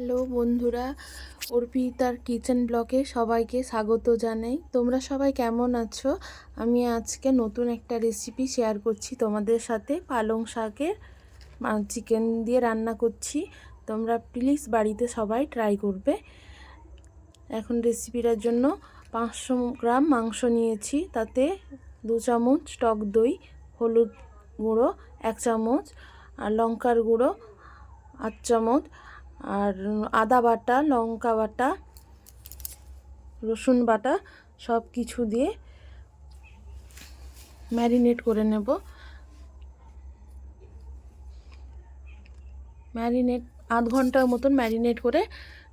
Hello বন্ধুরা অর্পিতার kitchen ব্লকে সবাইকে স্বাগত জানাই। তোমরা সবাই কেমন আছো? আমি আজকে নতুন একটা রেসিপি শেয়ার করছি তোমাদের সাথে। পালং শাকের চিকেন দিয়ে রান্না করছি। তোমরা প্লিজ বাড়িতে সবাই ট্রাই করবে। এখন রেসিপিটার জন্য পাঁচশো গ্রাম মাংস নিয়েছি। তাতে দু চামচ টক দই, হলুদ গুঁড়ো, এক চামচ আর লঙ্কার গুঁড়ো আট চামচ আর আদা বাটা, লঙ্কা বাটা, রসুন বাটা সব কিছু দিয়ে ম্যারিনেট করে নেব। ম্যারিনেট, আধ ঘণ্টার মতন ম্যারিনেট করে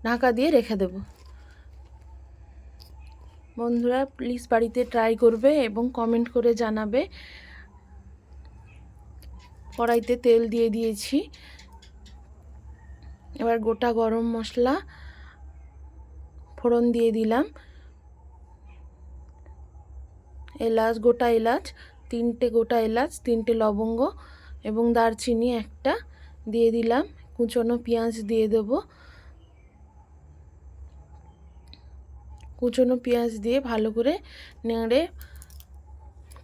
ঢাকা দিয়ে রেখে দেব। বন্ধুরা, প্লিজ বাড়িতে ট্রাই করবে এবং কমেন্ট করে জানাবে। কড়াইতে তেল দিয়ে দিয়েছি। এবার গোটা গরম মশলা ফোড়ন দিয়ে দিলাম। এলাচ, গোটা এলাচ, তিনটে গোটা এলাচ, তিনটে লবঙ্গ এবং দারচিনি একটা দিয়ে দিলাম। কুচনো পেঁয়াজ দিয়ে দেব। কুচনো পেঁয়াজ দিয়ে ভালো করে নেড়ে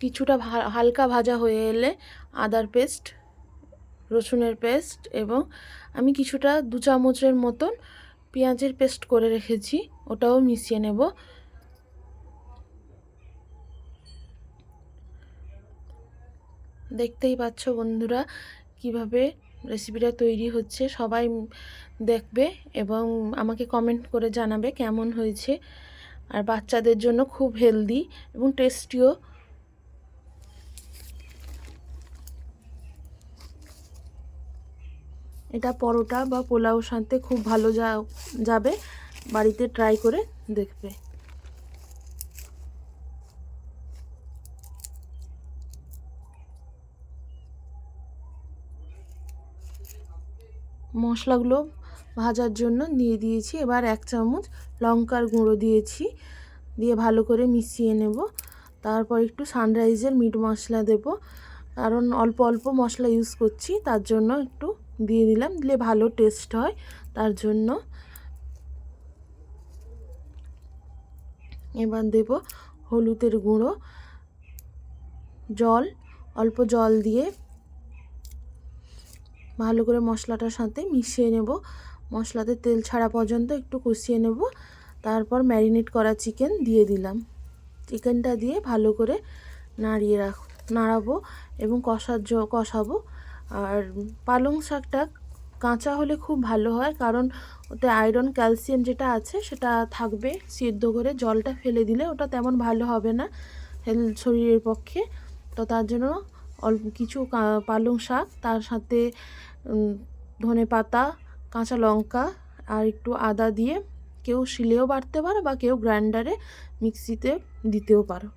কিছুটা হালকা ভাজা হয়ে এলে আদার পেস্ট রসুনের পেস্ট এবং আমি কিছুটা দু চামচের মতন পেঁয়াজের পেস্ট করে রেখেছি, ওটাও মিশিয়ে নেব। দেখতেই পাচ্ছ বন্ধুরা কীভাবে রেসিপিটা তৈরি হচ্ছে, সবাই দেখবে এবং আমাকে কমেন্ট করে জানাবে কেমন হয়েছে। আর বাচ্চাদের জন্য খুব হেলদি এবং টেস্টিও। এটা পরোটা বা পোলাও সাথে খুব ভালো যা, যাবে। বাড়িতে ট্রাই করে দেখবে। মশলাগুলো ভাজার জন্য দিয়ে দিয়েছি। এবার এক চামচ লঙ্কার গুঁড়ো দিয়েছি। দিয়ে ভালো করে মিশিয়ে নেব। তারপর একটু সানরাইজের মিট মশলা দেব। কারণ অল্প অল্প মশলা ইউজ করছি, তার জন্য একটু দিয়ে দিলাম, দিলে ভালো টেস্ট হয়, তার জন্য। এবার দেব হলুদের গুঁড়ো, জল, অল্প জল দিয়ে ভালো করে মশলাটার সাথে মিশিয়ে নেব। মশলাতে তেল ছাড়া পর্যন্ত একটু কষিয়ে নেব, তারপর ম্যারিনেট করা চিকেন দিয়ে দিলাম। চিকেনটা দিয়ে ভালো করে নাড়িয়ে রাখ নাড়াবো এবং কষার কষাবো। আর পালং শাকটা কাঁচা হলে খুব ভালো হয়, কারণ ওতে আয়রন ক্যালসিয়াম যেটা আছে সেটা থাকবে সিদ্ধ করে। জলটা ফেলে দিলে ওটা তেমন ভালো হবে না শরীরের পক্ষে। তো তার জন্য অল্প কিছু পালং শাক, তার সাথে ধনে পাতা, কাঁচা লঙ্কা আর একটু আদা দিয়ে কেউ শিলেও বাটতে পারো বা কেউ গ্রাইন্ডারে মিক্সিতে দিতেও পারো।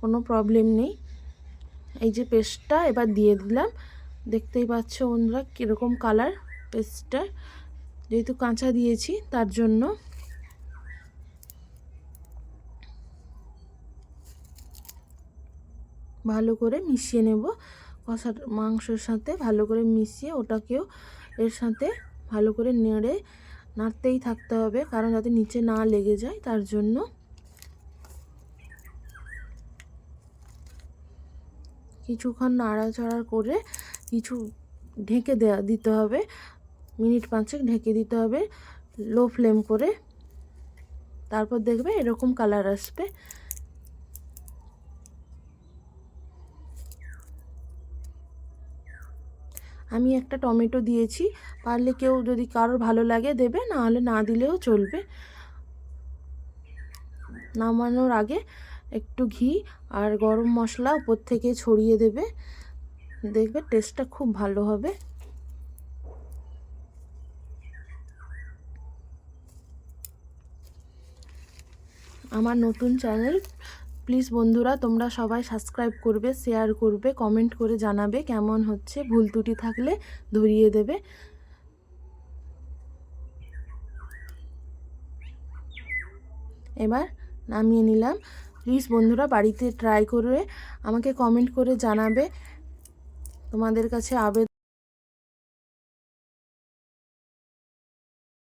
কোনো প্রবলেম নেই। এই যে পেস্টটা এবার দিয়ে দিলাম। দেখতেই পাচ্ছ বন্ধুরা কীরকম কালার পেস্টটা। যেহেতু কাঁচা দিয়েছি, তার জন্য ভালো করে মিশিয়ে নেব। কষা মাংসের সাথে ভালো করে মিশিয়ে ওটাকেও এর সাথে ভালো করে নেড়ে, নাড়তেই থাকতে হবে, কারণ যাতে নিচে না লেগে যায়, তার জন্য কিছুক্ষণ নাড়াচাড়া করে কিছু ঢেকে দেওয়া দিতে হবে। মিনিট পাঁচেক ঢেকে দিতে হবে লো ফ্লেম করে। তারপর দেখবে এরকম কালার আসবে। আমি একটা টমেটো দিয়েছি, পারলে কেউ যদি কারোর ভালো লাগে দেবে না হলে না দিলেও চলবে। নামানোর আগে একটু ঘি আর গরম মশলা উপর থেকে ছড়িয়ে দেবে। দেখবে টেস্টটা খুব ভালো হবে। আমার নতুন চ্যানেল প্লিজ বন্ধুরা তোমরা সবাই সাবস্ক্রাইব করবে শেয়ার করবে কমেন্ট করে জানাবে কেমন হচ্ছে। ভুল ত্রুটি থাকলে ধরিয়ে দেবে। এবার নামিয়ে নিলাম। প্লিজ বন্ধুরা বাড়িতে ট্রাই করে আমাকে কমেন্ট করে জানাবে। তোমাদের কাছে আবেদন